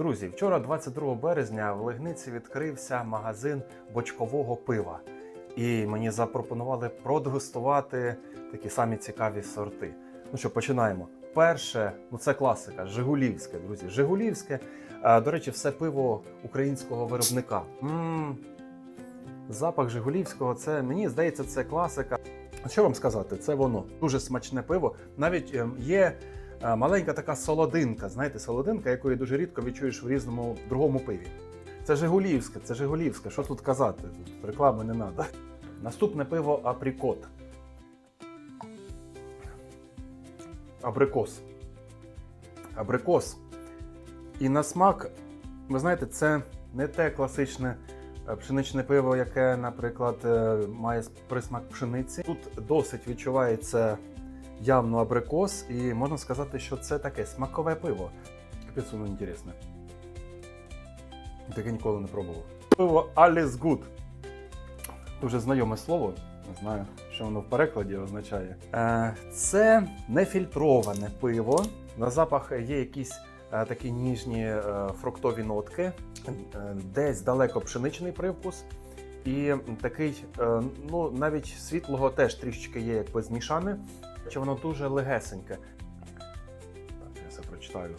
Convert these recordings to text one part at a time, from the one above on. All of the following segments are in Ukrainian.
Друзі, вчора, 22 березня, в Легниці відкрився магазин бочкового пива. І мені запропонували продегустувати такі самі цікаві сорти. Ну що, починаємо. Перше, ну це класика, Жигулівське, друзі. Жигулівське. Е, До речі, все пиво українського виробника. м запах Жигулівського, це мені здається, це класика. Що вам сказати? Це воно дуже смачне пиво. Навіть ем, є маленька така солодинка, знаєте, солодинка, якої дуже рідко відчуєш в різному другому пиві. Це Жигулівське, це Жигулівське. Що тут казати? Тут реклами не треба. Наступне пиво априкот. Абрикос. Абрикос. І на смак, ви знаєте, це не те класичне е, пшеничне пиво, яке, наприклад, е, має присмак пшениці. Тут досить відчувається явно абрикос, і можна сказати, що це таке смакове пиво. Капець інтересне. Таке ніколи не пробував. Пиво Alice Good. Дуже знайоме слово. Не знаю, що воно в перекладі означає. Е, це нефільтроване пиво. На запах є якісь е, такі ніжні е, фруктові нотки, десь далеко пшеничний привкус. І такий, ну навіть світлого теж трішечки є, якби змішане. Чи воно дуже легесеньке. Так, я це прочитаю.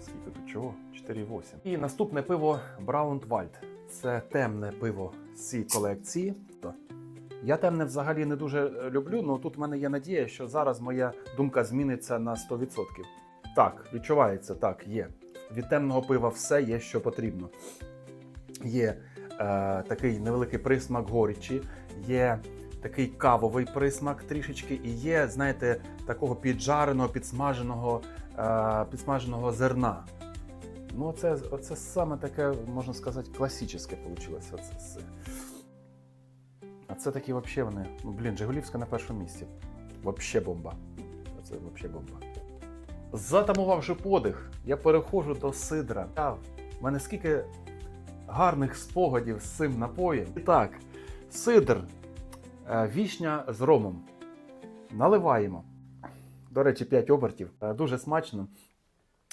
Скільки тут чого? 4,8. І наступне пиво Браунтвальд. Це темне пиво з цієї колекції. Я темне взагалі не дуже е, люблю, але тут в мене є надія, що зараз моя думка зміниться на 100%. Так, відчувається, так, є. Від темного пива все є, що потрібно. Є е, такий невеликий присмак горічі, є такий кавовий присмак трішечки, і є, знаєте, такого піджареного, підсмаженого, е, підсмаженого зерна. Ну, це, оце саме таке, можна сказати, класичне вийшло. Все. А це такі взагалі вони. Ну, блін, Жигулівська на першому місці. Вообще бомба. Це вообще бомба. Затамувавши подих, я переходжу до сидра. В мене скільки гарних спогадів з цим напоєм. І так, сидр, вішня з ромом. Наливаємо. До речі, 5 обертів. Е, Дуже смачно.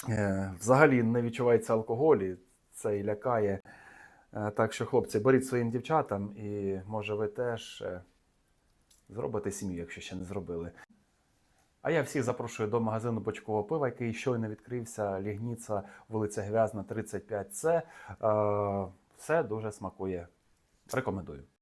Е, Взагалі не відчувається алкоголь, і це і лякає. Е, Так що, хлопці, беріть своїм дівчатам, і може ви теж е, зробите сім'ю, якщо ще не зробили. А я всіх запрошую до магазину бочкового пива, який щойно відкрився. Лігніца, вулиця Гвязна, 35С. Е, Все дуже смакує. Рекомендую.